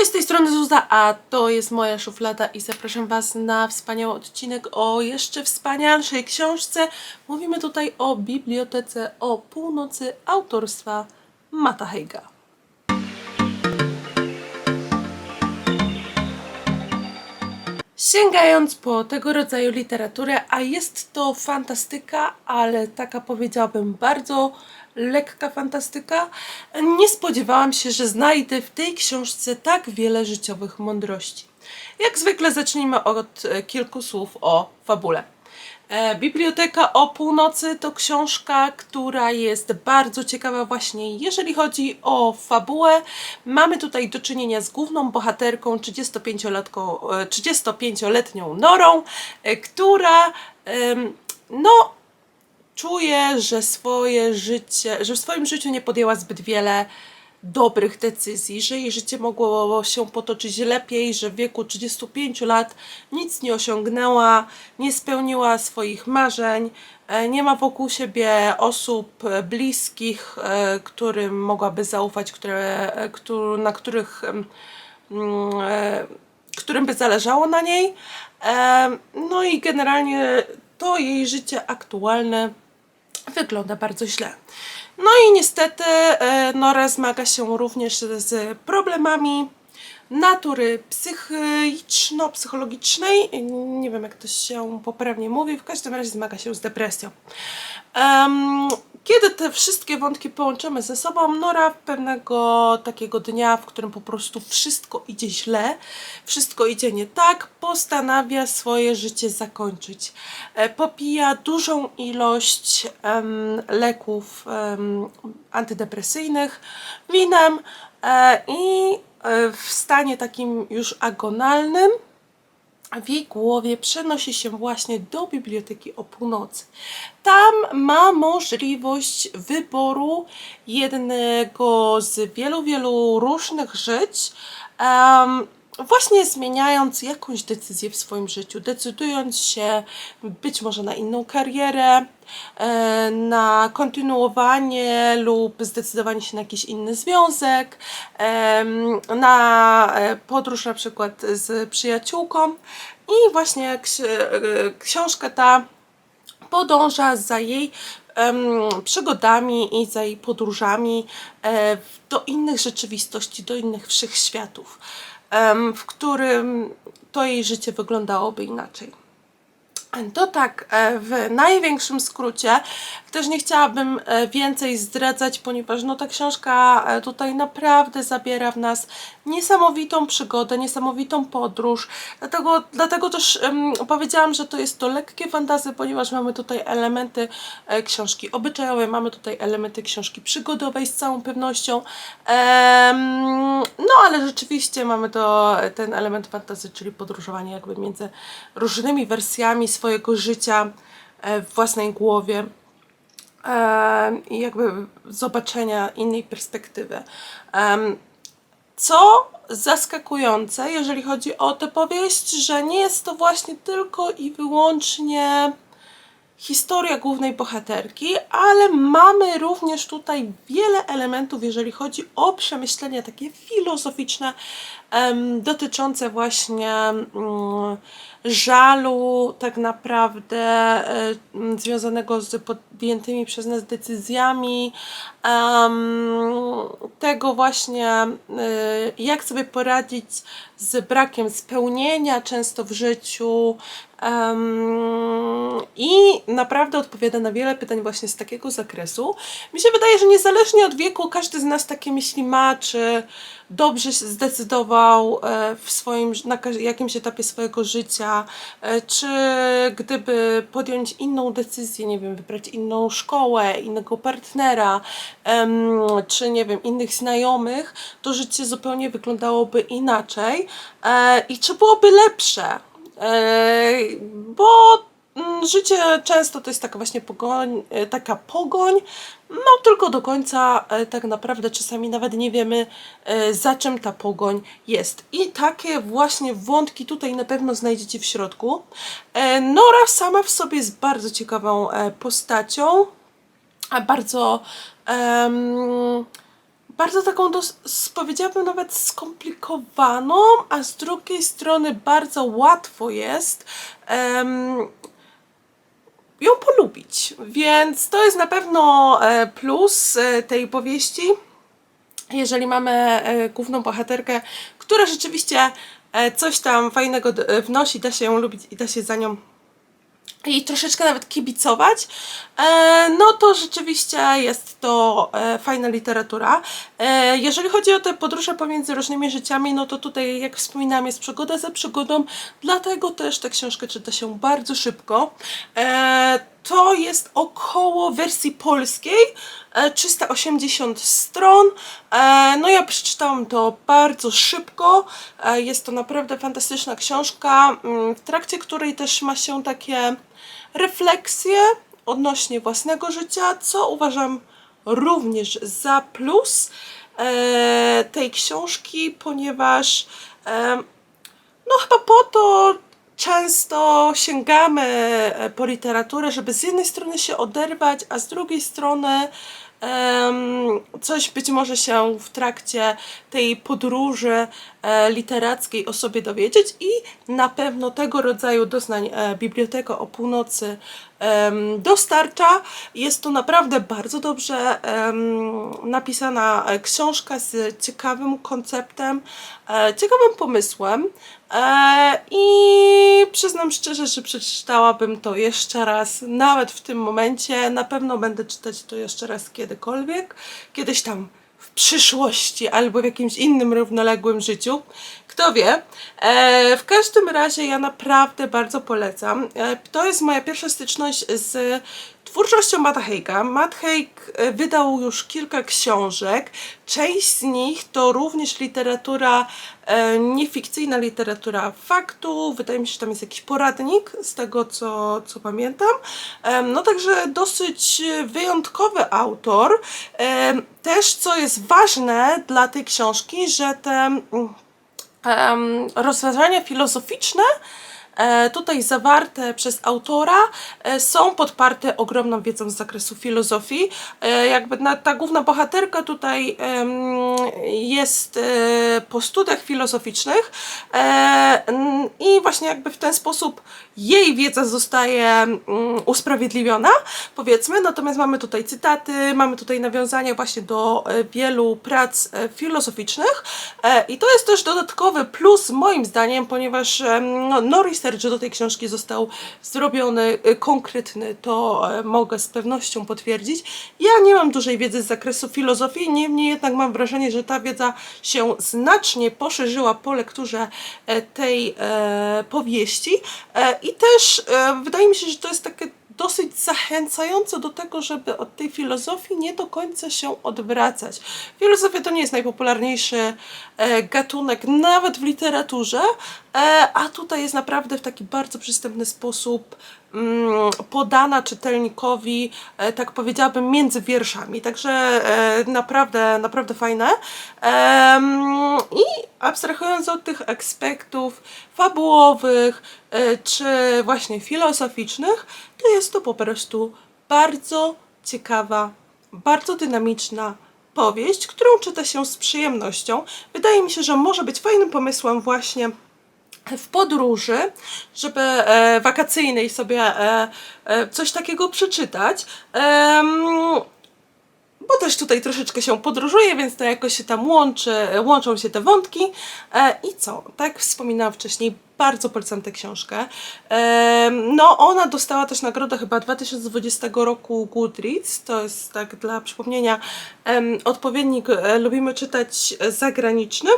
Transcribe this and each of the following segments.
Cześć, z tej strony Zuza, a to jest moja szuflada i zapraszam Was na wspaniały odcinek o jeszcze wspanialszej książce. Mówimy tutaj o bibliotece o północy autorstwa Mata Heiga. Sięgając po tego rodzaju literaturę, a jest to fantastyka, ale taka powiedziałabym bardzo lekka fantastyka, nie spodziewałam się, że znajdę w tej książce tak wiele życiowych mądrości. Jak zwykle zacznijmy od e, kilku słów o fabule. E, Biblioteka o północy to książka, która jest bardzo ciekawa właśnie jeżeli chodzi o fabułę. Mamy tutaj do czynienia z główną bohaterką 35-letką, e, 35-letnią Norą, która no czuje, że swoje życie, że w swoim życiu nie podjęła zbyt wiele dobrych decyzji, że jej życie mogło się potoczyć lepiej, że w wieku 35 lat nic nie osiągnęła, nie spełniła swoich marzeń, e, nie ma wokół siebie osób bliskich, e, którym mogłaby zaufać, które, e, na których mm, którym by zależało na niej. No i generalnie to jej życie aktualne wygląda bardzo źle. No i niestety e, Nora zmaga się również z problemami natury psychiczno-psychologicznej. Nie wiem, jak to się poprawnie mówi, w każdym razie zmaga się z depresją. Kiedy te wszystkie wątki połączymy ze sobą, Nora pewnego takiego dnia, w którym po prostu wszystko idzie źle, wszystko idzie nie tak, postanawia swoje życie zakończyć. E, Popija dużą ilość leków antydepresyjnych, winem e, i e, w stanie takim już agonalnym w jej głowie przenosi się właśnie do biblioteki o północy. Tam ma możliwość wyboru jednego z wielu, wielu różnych żyć. em, Właśnie zmieniając jakąś decyzję w swoim życiu, decydując się być może na inną karierę, e, na kontynuowanie lub zdecydowanie się na jakiś inny związek, na e, podróż na przykład z przyjaciółką. I właśnie e, książka ta podąża za jej przygodami i za jej podróżami do innych rzeczywistości, do innych wszechświatów, w którym to jej życie wyglądałoby inaczej. To tak e, w największym skrócie. Też nie chciałabym e, więcej zdradzać, ponieważ no, ta książka e, tutaj naprawdę zabiera w nas niesamowitą przygodę, niesamowitą podróż. Dlatego, dlatego też em, powiedziałam, że to jest to lekkie fantazy, ponieważ mamy tutaj elementy książki obyczajowej, mamy tutaj elementy książki przygodowej z całą pewnością. No ale rzeczywiście mamy to, ten element fantazy, czyli podróżowanie jakby między różnymi wersjami swojego życia e, w własnej głowie em, i jakby zobaczenia innej perspektywy. Co zaskakujące, jeżeli chodzi o tę powieść, że nie jest to właśnie tylko i wyłącznie historia głównej bohaterki, ale mamy również tutaj wiele elementów, jeżeli chodzi o przemyślenia takie filozoficzne, dotyczące właśnie mm, żalu, tak naprawdę e, związanego z podjętymi przez nas decyzjami, tego właśnie, e, jak sobie poradzić z brakiem spełnienia często w życiu. I naprawdę odpowiada na wiele pytań właśnie z takiego zakresu. Mi się wydaje, że niezależnie od wieku, każdy z nas takie myśli ma, czy dobrze się zdecydował e, w swoim, na jakimś etapie swojego życia, e, czy gdyby podjąć inną decyzję, nie wiem, wybrać inną szkołę, innego partnera, czy nie wiem, innych znajomych, to życie zupełnie wyglądałoby inaczej e, i czy byłoby lepsze. Bo życie często to jest taka właśnie pogoń, e, taka pogoń, no tylko do końca e, tak naprawdę czasami nawet nie wiemy e, za czym ta pogoń jest. I takie właśnie wątki tutaj na pewno znajdziecie w środku. Nora sama w sobie jest bardzo ciekawą postacią, a bardzo em, bardzo taką, dos- powiedziałabym nawet skomplikowaną, a z drugiej strony bardzo łatwo jest em, ją polubić. Więc to jest na pewno e, plus e, tej powieści jeżeli mamy e, główną bohaterkę, która rzeczywiście coś tam fajnego wnosi, da się ją lubić i da się za nią i troszeczkę nawet kibicować, e, no to rzeczywiście jest to e, fajna literatura. E, jeżeli chodzi o te podróże pomiędzy różnymi życiami, no to tutaj, jak wspominałam, jest przygoda za przygodą, dlatego też tę książkę czyta się bardzo szybko. E, to jest około wersji polskiej, e, 380 stron. E, No ja przeczytałam to bardzo szybko. E, Jest to naprawdę fantastyczna książka, mm, w trakcie której też ma się takie refleksje odnośnie własnego życia, co uważam również za plus e, tej książki, ponieważ e, no chyba po to często sięgamy e, po literaturę, żeby z jednej strony się oderwać, a z drugiej strony coś być może się w trakcie tej podróży e, literackiej o sobie dowiedzieć i na pewno tego rodzaju doznań e, Biblioteka o północy dostarcza. Jest to naprawdę bardzo dobrze napisana książka z ciekawym konceptem, ciekawym pomysłem. E, I przyznam szczerze, że przeczytałabym to jeszcze raz, nawet w tym momencie. Na pewno będę czytać to jeszcze raz kiedykolwiek, kiedyś tam w przyszłości albo w jakimś innym równoległym życiu. Kto wie. E, w każdym razie ja naprawdę bardzo polecam. E, to jest moja pierwsza styczność z twórczością Matta Haig'a. Matt Haig e, wydał już kilka książek. Część z nich to również literatura e, niefikcyjna, literatura faktu. Wydaje mi się, że tam jest jakiś poradnik z tego, co, co pamiętam. No także dosyć wyjątkowy autor. Też, co jest ważne dla tej książki, że te mm, rozważania filozoficzne tutaj zawarte przez autora e, są podparte ogromną wiedzą z zakresu filozofii. E, jakby ta główna bohaterka tutaj jest e, po studiach filozoficznych e, i właśnie jakby w ten sposób jej wiedza zostaje usprawiedliwiona, powiedzmy. Natomiast mamy tutaj cytaty, mamy tutaj nawiązania właśnie do e, wielu prac e, filozoficznych e, i to jest też dodatkowy plus moim zdaniem, ponieważ no, no research do tej książki został zrobiony e, konkretny, to e, mogę z pewnością potwierdzić. Ja nie mam dużej wiedzy z zakresu filozofii, niemniej jednak mam wrażenie, że ta wiedza się znacznie poszerzyła po lekturze e, tej e, powieści i też wydaje mi się, że to jest takie dosyć zachęcające do tego, żeby od tej filozofii nie do końca się odwracać. Filozofia to nie jest najpopularniejszy e, gatunek, nawet w literaturze, e, a tutaj jest naprawdę w taki bardzo przystępny sposób podana czytelnikowi, e, tak powiedziałabym, między wierszami. Także e, naprawdę, naprawdę fajne. I abstrahując od tych aspektów fabułowych, e, czy właśnie filozoficznych, to jest to po prostu bardzo ciekawa, bardzo dynamiczna powieść, którą czyta się z przyjemnością. Wydaje mi się, że może być fajnym pomysłem właśnie w podróży, żeby e, wakacyjnej sobie e, e, coś takiego przeczytać. Bo też tutaj troszeczkę się podróżuje, więc to jakoś się tam łączy, łączą się te wątki. E, I co? Tak wspominałam wcześniej, bardzo polecam tę książkę. Em, no, ona dostała też nagrodę chyba 2020 roku Goodreads. To jest tak dla przypomnienia odpowiednik e, lubimy czytać e, zagraniczny.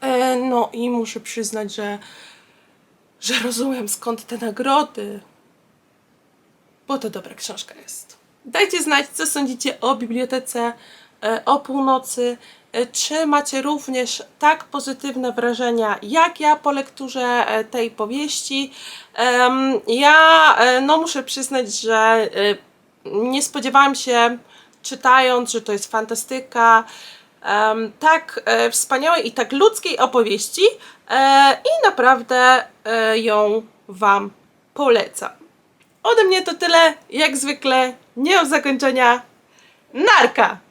E, no i muszę przyznać, że, że rozumiem skąd te nagrody, bo to dobra książka jest. Dajcie znać, co sądzicie o bibliotece e, o północy. E, Czy macie również tak pozytywne wrażenia jak ja po lekturze e, tej powieści? Em, Ja e, no muszę przyznać, że e, nie spodziewałam się czytając, że to jest fantastyka tak e, wspaniałej i tak ludzkiej opowieści e, i naprawdę e, ją Wam polecam. Ode mnie to tyle, jak zwykle, nie mam zakończenia. Narka!